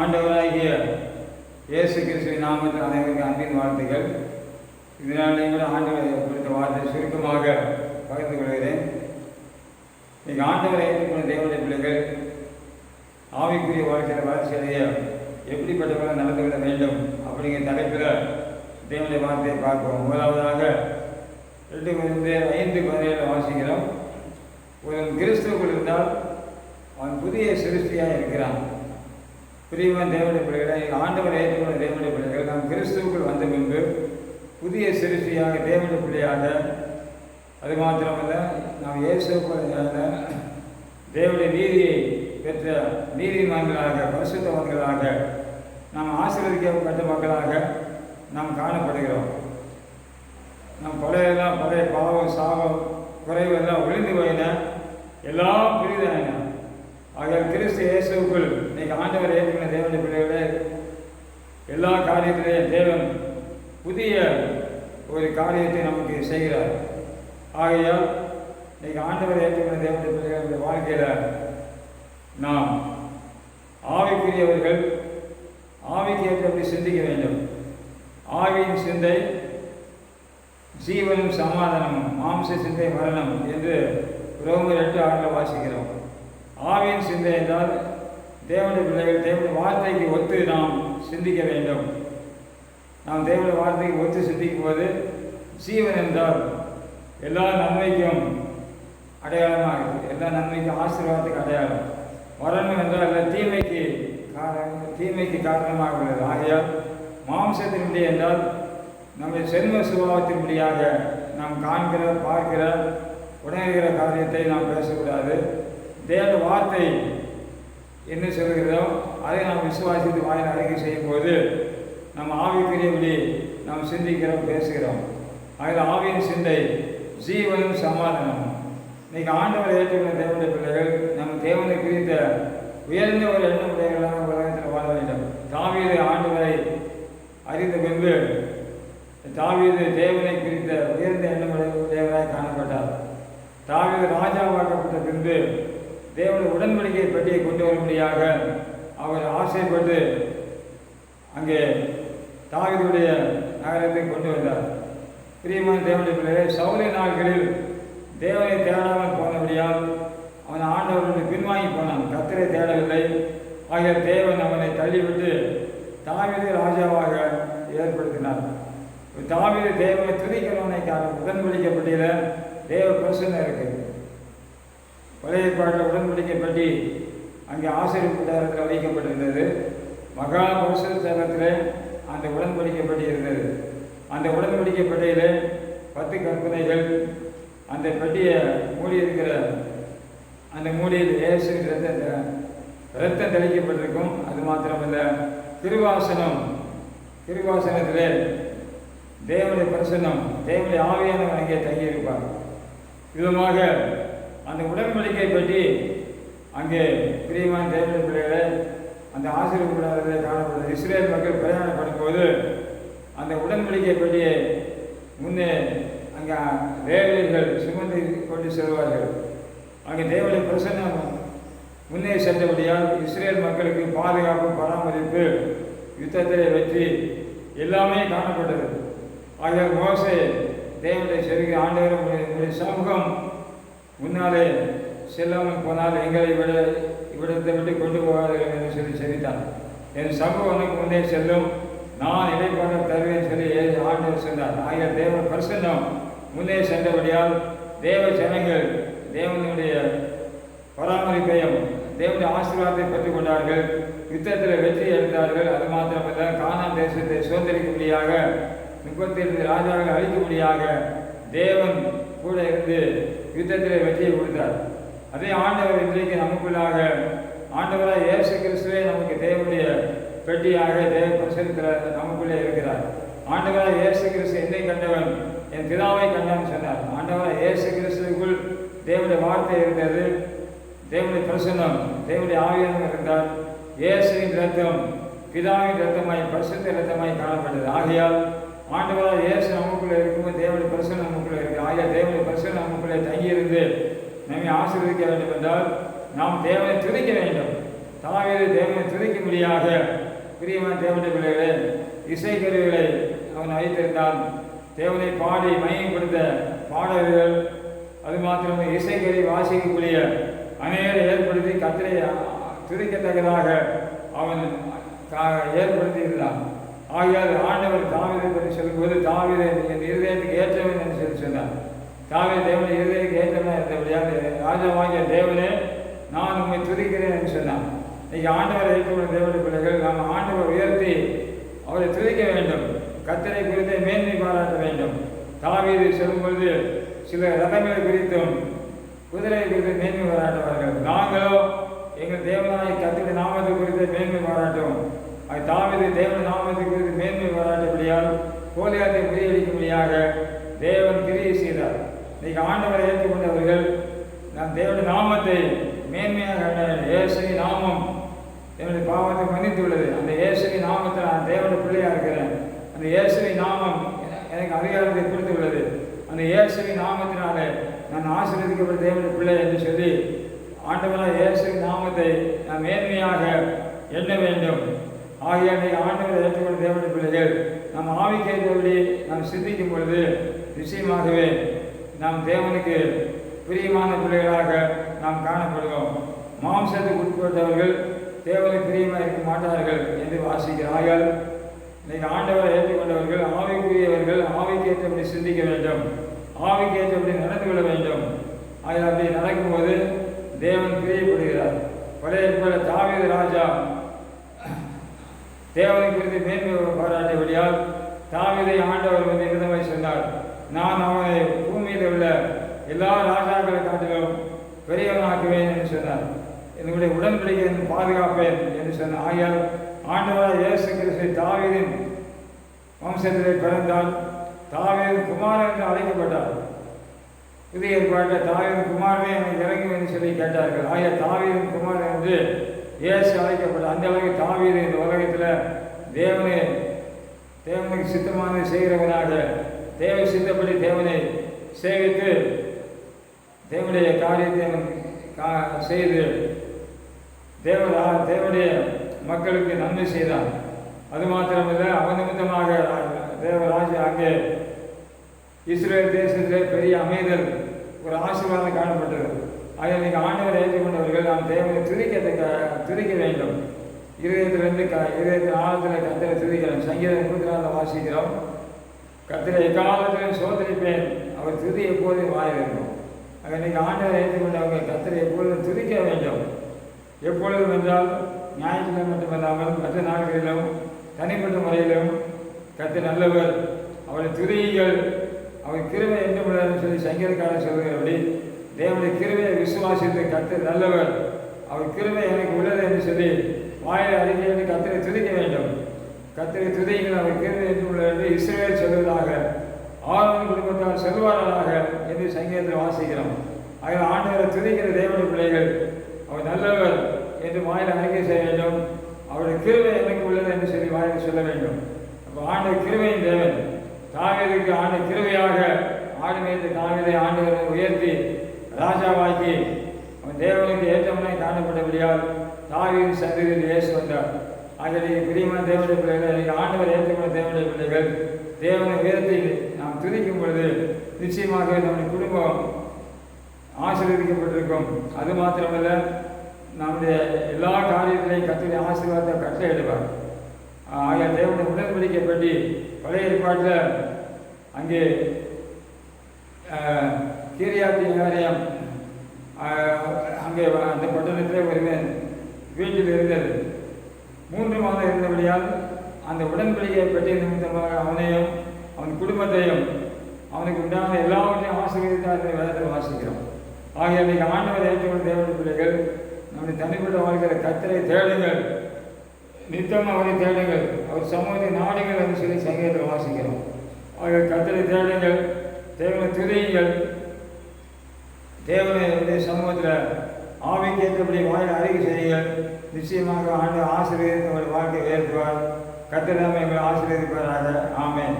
ஆண்டவராகிய இயேசு கிறிஸ்துவின் நாமத்தில் அனைவருக்கும் அன்பின் வார்த்தைகள் இதனால் நீங்கள் ஆண்டவரை குறித்த வார்த்தை சுருக்கமாக பகிர்ந்து கொள்கிறேன். நீங்கள் ஆண்டவரை ஏற்றுக்கொண்ட தேவனுடைய பிள்ளைகள் ஆவிக்குரிய வாழ்க்கையில் வளர்ச்சி அடைய எப்படிப்பட்டவர்கள் நடந்து கொள்ள வேண்டும் அப்படிங்கிற தலைப்பில் தேவனுடைய வார்த்தையை பார்க்கிறோம் முதலாவதாக ரெண்டு வந்து ஐந்து பதினேழு வாசிக்கிறோம். ஒரு கிறிஸ்துவுக்குள் இருந்தால் அவன் புதிய சிருஷ்டியாக இருக்கிறான். பிரியவன் தேவனுடைய பிள்ளைகளை ஆண்டவர் ஏற்றுக்கொண்ட தேவனுடைய பிள்ளைகள் நாம் கிறிஸ்துவுக்குள் வந்த பின்பு புதிய சிறுசியாக தேவனுடைய பிள்ளையாக அது மாத்திரமல்ல நாம் இயேசுக்குள்ளாக தேவனுடைய நீதியை பெற்ற நீதிமான்களாக பரிசுத்தவன்களாக நாம் ஆசீர்வதிக்கப்பட்ட மக்களாக நாம் காணப்படுகிறோம். நம் பழையெல்லாம் பழைய பாவம் சாபம் குறைவெல்லாம் ஒளிந்து போயின எல்லாம் புரிதாயின ஆகிய கிறிஸ்து இயேசுக்குள் இன்னைக்கு ஆண்டவர் ஏற்றுக்கிற தேவனுடைய பிள்ளைகளே எல்லா காரியத்திலேயும் தேவன் புதிய ஒரு காரியத்தை நமக்கு செய்கிறார். ஆகையால் இன்னைக்கு ஆண்டவர் ஏற்றுக்கிற தேவனுடைய பிள்ளைகளுடைய வாழ்க்கையில் நாம் ஆவிக்குரியவர்கள் ஆவிக்கு ஏற்றபடி சிந்திக்க வேண்டும். ஆவியின் சிந்தை ஜீவனும் சமாதானமும் மாம்ச சிந்தை மரணம் என்று ரோமர் எட்டு ஆறில் வாசிக்கிறோம். ஆவியின் சிந்தை என்றால் தேவனுடைய பிள்ளைகள் தேவனுடைய வார்த்தைக்கு ஒத்து நாம் சிந்திக்க வேண்டும். நாம் தேவனுடைய வார்த்தைக்கு ஒத்து சிந்திக்கும் போது ஜீவன் என்றால் எல்லா நன்மைக்கும் அடையாளமாக இருக்குது எல்லா நன்மைக்கும் ஆசீர்வாதத்துக்கு அடையாளம். மரணம் என்றால் எல்லா தீமைக்கு காரணம் தீமைக்கு காரணமாக உள்ளது. ஆகையால் மாம்சத்தினுடைய என்றால் நம்முடைய செல்வ சுபாவத்தின்படியாக நாம் காண்கிற பார்க்கிற உணர்கிற காரியத்தை நாம் பேசக்கூடாது. தேவ வார்த்தை என்ன சொல்கிறதோ அதை நாம் விசுவாசித்து வாயில் அறிக்கை செய்யும்போது நம் நம்ம ஆவிக்குரியபடி நாம் சிந்திக்கிறோம் பேசுகிறோம். அதில் ஆவியின் சிந்தை ஜீவனும் சமாதானமும். இன்னைக்கு ஆண்டவரை ஏற்றுக்கொண்ட தேவனுடைய பிள்ளைகள் நம்ம தேவனை குறித்த உயர்ந்த ஒரு எண்ணம் உடையவர்களாக உலகத்தில் வாழ வேண்டும். தாவீது ஆண்டவரை அறிந்த பின்பு தாவீது தேவனை குறித்த உயர்ந்த எண்ணம் உடையவராய் காணப்பட்டார். தாவீது ராஜாவாக்கப்பட்ட பின்பு தேவனுடைய உடன்படிக்கை பெட்டியை கொண்டு வரும்படியாக அவர் ஆசைப்பட்டு அங்கே தாவீதுடைய நகரத்தை கொண்டு வந்தார். பிரியமான தேவனுடைய பிள்ளைகளை சௌரிய நாட்களில் தேவனை தேடாமல் போனபடியால் அவன் ஆண்டவர்களுக்கு பின்வாங்கி போனான். கத்தரை தேடவில்லை. ஆகிய தேவன் அவனை தள்ளிவிட்டு தாவீது ராஜாவாக ஏற்படுத்தினார். தாவீது தேவனை துதிக்கிறவனை உடன்படிக்கப்பட்டியில் தேவ பிரசனை இருக்குது பழைய ஏற்பாட்டில் பற்றி அங்கே ஆசிரியர் கூட்டாரத்தில் வைக்கப்பட்டிருந்தது மகா பரிசுத்தலத்தில் அந்த உடன்படிக்கப்பட்டி இருந்தது. அந்த உடன்படிக்கப்பட்டியில் பத்து கற்பனைகள் அந்த பெட்டியை மூடி இருக்கிற அந்த மூடியில் இயேசு ரத்த ரத்தம் தெளிக்கப்பட்டிருக்கும். அது மாத்திரமல்ல திருவாசனம் திருவாசனத்திலே தேவனுடைய பிரசனம் தேவனுடைய ஆவியானவர் அங்கே தங்கியிருப்பார். விதமாக அந்த உடன்படிக்கை பற்றி அங்கே பிரியமான தேவனுடைய பிள்ளைகளை அந்த ஆசிரியர் காணப்படுது இஸ்ரேல் மக்கள் பிரயாணப்படும் பண்ணும்போது அந்த உடன்படிக்கை பற்றி முன்னே அங்கே ரேவர்கள் சுமந்து கொண்டு செல்வார்கள். அங்கே தேவனுடைய பிரசன்னம் முன்னே சென்றபடியால் இஸ்ரேல் மக்களுக்கு பாதுகாப்பு பராமரிப்பு யுத்தத்திலே வெற்றி எல்லாமே காணப்பட்டது. ஆகிய மோசே தேவலை செருகி ஆண்டவர் உங்களுடைய சமூகம் முன்னாலே செல்லாமல் போனால் எங்களை விட இவ்விடத்தை விட்டு கொண்டு போகாதீர்கள் என்று சொல்லி செலுத்தான் என் சமூகம் உனக்கு முன்னே செல்லும் நான் இடைப்பாடு தருவேன் சொல்லி ஆண்டவர் சென்றார் ஆகிய தேவ பிரசன்னம் முன்னே சென்றபடியால் தேவ ஜனங்கள் தேவனுடைய பராமரிப்பையும் தேவனுடைய ஆசீர்வாதத்தை பெற்றுக் கொண்டார்கள் யுத்தத்தில் வெற்றி எடுத்தார்கள். அது மாத்திரமல்ல காணா தேசத்தை சுதந்திரிக்கும்படியாக முப்பத்தி ஐந்து ராஜாக்களை அழிக்கும்படியாக தேவன் கூட இருந்து யுத்தத்தில் வெற்றியை கொடுத்தார். அதே ஆண்டவர் இன்றைக்கு நமக்குள்ளாக ஆண்டவராக இயேசு கிறிஸ்துவே நமக்கு தேவனுடைய பெட்டியாக தேவ பிரசனத்தில் நமக்குள்ளே இருக்கிறார். ஆண்டவராக இயேசு கிறிஸ்து என்னை கண்டவன் என் பிதாவை கண்டான்னு சொன்னார். ஆண்டவராக இயேசு கிறிஸ்துக்குள் தேவனுடைய வார்த்தை இருந்தது தேவனுடைய பிரசன்னம் தேவனுடைய ஆவியானவர் இருந்தார். இயேசுவின் ரத்தம் பிதாவின் ரத்தமாய் பரிசுத்த ரத்தமாய் காணப்பட்டது. ஆகையால் ஆண்டவராக இயேசு நமக்குள்ளே இருக்கும்போது தேவனுடைய பிரசன்னம் நமக்குள்ளே இருக்குது ஆகிய தேவனுடைய பிரசன்னம் நமக்குள்ளே தங்கியிருந்து நம்மை ஆசீர்வதிக்க வேண்டும் என்றால் நாம் தேவனை துதிக்க வேண்டும். தாவீது தேவனை துதிக்கும்படியாக பிரியமான தேவனுடைய பிள்ளைகளே இசைக்கருவிகளை அவன் வைத்திருந்தான் தேவனை பாடி மையப்படுத்த பாடல்கள் அது மாத்திரமே இசைக்கருவி வாசிக்கக்கூடிய அநேகரை ஏற்படுத்தி கத்திரை துதிக்கத்தக்கதாக அவன் ஏற்படுத்தியிருந்தான் ஏற்படுத்தி இருந்தான். ஆகியால் ஆண்டவர் தாவிதை பற்றி சொல்லும்போது தாவிதை என் இருதயத்துக்கு ஏற்றவன் என்று சொல்லி சொன்னார். தாவீது தேவனுடைய இருதயத்துக்கு ஏற்றவன் இருந்தபடியாக ராஜாவாகிய தேவனே நான் உண்மை துதிக்கிறேன் என்று சொன்னான் இன்னைக்கு ஆண்டவரை ஏற்றுள்ள தேவனுடைய பிள்ளைகள் நாம் ஆண்டவர் உயர்த்தி அவரை துதிக்க வேண்டும். கத்தரை குறித்து மேன்மை பாராட்ட வேண்டும். தாவீது சொல்லும்பொழுது சில ரதங்களை குறித்தும் குதிரை குறித்து மேன்மை பாராட்டுவார்கள். நாங்களோ எங்கள் தேவனாய் கத்திர நாமத்தை குறித்து மேன்மை பாராட்டுவோம். அது தாவீது தேவன் நாமத்துக்கு மேன்மை வராட்டபடியால் கோலியாத்தை முறியடிக்கும்படியாக தேவன் கிரியை செய்தார். இன்னைக்கு ஆண்டவரை ஏற்றுக்கொண்டவர்கள் நாம் தேவனுடைய நாமத்தை மேன்மையாக எண்ண நாமம் என்னுடைய பாவத்தை மன்னித்துள்ளது. அந்த இயேசுவின் நாமத்தை நான் தேவனுடைய பிள்ளையாக இருக்கிறேன். அந்த இயேசுவின் நாமம் என- எனக்கு அதிகாரத்தை கொடுத்துள்ளது. அந்த இயேசுவின் நாமத்தினாலே நான் ஆசீர்வதிக்கப்பட்ட தேவனுடைய பிள்ளை என்று சொல்லி ஆண்டவராக இயேசுவின் நாமத்தை நான் மேன்மையாக எண்ண வேண்டும். ஆகிய நீ ஆண்டவரை ஏற்றுக்கொண்ட தேவனுடைய பிள்ளைகள் நாம் ஆவிக்கேற்றபடி நாம் சிந்திக்கும் பொழுது நிச்சயமாகவே நாம் தேவனுக்கு பிரியமான பிள்ளைகளாக நாம் காணப்படுவோம் மாம்சத்துக்கு உட்பட்டவர்கள் தேவனுக்கு பிரியமாக இருக்க மாட்டார்கள் என்று வாசிக்கிறார்கள் இன்னைக்கு ஆண்டவரை ஏற்றுக்கொண்டவர்கள் ஆவிக்குரியவர்கள் ஆவிக்கேற்றபடி சிந்திக்க வேண்டும். ஆவிக்கேற்றபடி நடந்து கொள்ள வேண்டும். ஆகிய அப்படி நடக்கும்போது தேவன் பிரியப்படுகிறார். பழைய ஏற்பாடு தாவீது ராஜா தேவனை குறித்து மேன்மை பாராட்டியபடியால் தாவிதை ஆண்டவர் வந்து விதமாய் சொன்னார். நான் அவனை பூமியில் உள்ள எல்லா ராஜாக்களை காட்டிலும் பெரியவனாக்குவேன் என்று சொன்னார். என்னுடைய உடன்படிக்கை பாதுகாப்பேன் என்று சொன்னார் ஆகியால் ஆண்டவராக இயேசு கிறிஸ்து தாவீரின் வம்சத்திலே பிறந்தால் தாவீதின் குமாரன் என்று அழைக்கப்பட்டார். புதிய ஏற்பாட்டில் தாவீதின் குமாரனே எனக்கு இறங்கும் என்று சொல்லி கேட்டார்கள். ஆகிய தாவீதின் குமாரன் என்று இயேசு அழைக்கப்பட்ட அந்த அளவுக்கு தாவீது இந்த உலகத்தில் தேவனை தேவனுக்கு சித்தமானதை செய்கிறவனாக தேவை சித்தப்படி தேவனை சேவித்து தேவனுடைய காரியத்தை கா- செய்து தேவரா தேவனுடைய மக்களுக்கு நன்மை செய்தான். அது மாத்திரமில்லை அவன் நிமித்தமாக தேவராஜ் அங்கே இஸ்ரேல் தேசத்திலே பெரிய அமைதல் ஒரு ஆசீர்வாதம் காணப்பட்டது ஆக நீங்கள் ஆண்டுகள் ஏற்றி கொண்டவர்கள் நாம் தேவனை துதிக்க துதிக்க வேண்டும். இருதயத்திலிருந்து க இருதயத்தின் ஆழத்தில் கத்தரை துதிக்கிறோம். சங்கீதம் இருபத்தி நாலில் வாசிக்கிறோம். கத்திரை எக்காலத்திலும் சோதரிப்பேன். அவர் துதி எப்போதும் வாயில் இருக்கும் ஆக நீங்கள் ஆண்டுகளை ஏற்றி கொண்டவங்க கத்திரை எப்பொழுதும் துதிக்க வேண்டும். எப்பொழுதும் என்றால் ஞாயிற்றுக்கிழமை மட்டுமல்லாமல் மற்ற நாட்களிலும் தனிப்பட்ட முறையிலும் கத்து நல்லவர். அவரை துதியுங்கள் அவர் கிருவை என்று உள்ளதுன்னு சொல்லி சங்கீதக்காரன் சொல்கிறபடி தேவனுடைய கிருமையை விசுவாசித்து கத்து நல்லவர். அவர் கிருமை எனக்கு உள்ளது என்று சொல்லி வாயில் அறிக்கை கத்திரை துதிக்க வேண்டும். கத்திரை துதிகள் அவர் கிருமை என்று உள்ளது என்று இஸ்ரேல் சொல்வதாக ஆரோன் குடும்பத்தார் செல்வார்களாக என்று சங்கீதத்தில் வாசிக்கிறோம். ஆக ஆண்டவரை துதிக்கிற தேவனுடைய பிள்ளைகள் அவர் நல்லவர் என்று வாயில் அறிக்கை செய்ய வேண்டும். அவருடைய கிருமை எனக்கு உள்ளது என்று சொல்லி வாயில் சொல்ல வேண்டும். அப்போ ஆண்டவர் கிருமையின் தேவன். தாவீதுக்கு ஆண்டு கிருமையாக ஆடு மேய்த்த தாவீதை ஆண்டவரை உயர்த்தி ராஜாவாக்கி அவன் தேவனுக்கு ஏற்றவனை காணப்பட்டபடியால் தாயின் சந்ததியில் இயேசு வந்தார். ஆகிய பிரியமான தேவனுடைய பிள்ளைகள் நீங்கள் ஆண்டவர் ஏற்றமான தேவனுடைய பிள்ளைகள். தேவனை உயர்த்தி நாம் துதிக்கும் பொழுது நிச்சயமாக நம்முடைய குடும்பம் ஆசீர்வதிக்கப்பட்டிருக்கும். அது மாத்திரமல்ல நம்முடைய எல்லா காரியத்திலையும் கத்துடைய ஆசீர்வாதத்தை கட்டளையிடுவார் ஆகிய தேவனுடைய உடன்படிக்கைப்படி பழைய ஏற்பாட்டில் அங்கே ஆஹ், நகரியம் அங்கே அந்த பட்டணத்திலே வருவேன் வீட்டில் இருந்தது. மூன்று மாதம் இருந்தபடியால் அந்த உடன்படிக்கையை பற்றி நிமித்தமாக அவனையும் அவன் குடும்பத்தையும் அவனுக்கு உண்டான எல்லாவற்றையும் ஆசீர்வதித்தார் வேதத்தில் வாசிக்கிறோம். ஆகிய அன்றைக்கு ஆண்டவர் ஏற்றுக்கொண்ட தேவனுடைய பிள்ளைகள் நம்முடைய தனிப்பட்ட வாழ்க்கையில் கத்தரை தேடுங்கள். நித்தம் அவரை தேடுங்கள். அவர் சமூகத்தை நாடுங்கள் என்று சொல்லி சங்கீதத்தில் வாசிக்கிறோம். ஆகிய கத்தரை தேடுங்கள். தேவனை துதியுங்கள். தேவனுடைய சமூகத்தில் ஆவிக்கு ஏற்றபடி வாயில் அறிவு செய்யுங்கள் நிச்சயமாக ஆண்டு ஆசிரியர் உங்கள் வாழ்க்கை உயர்த்துவார் கத்திரமே எங்களை ஆசீர்வதிப்பாராக. ஆமேன்.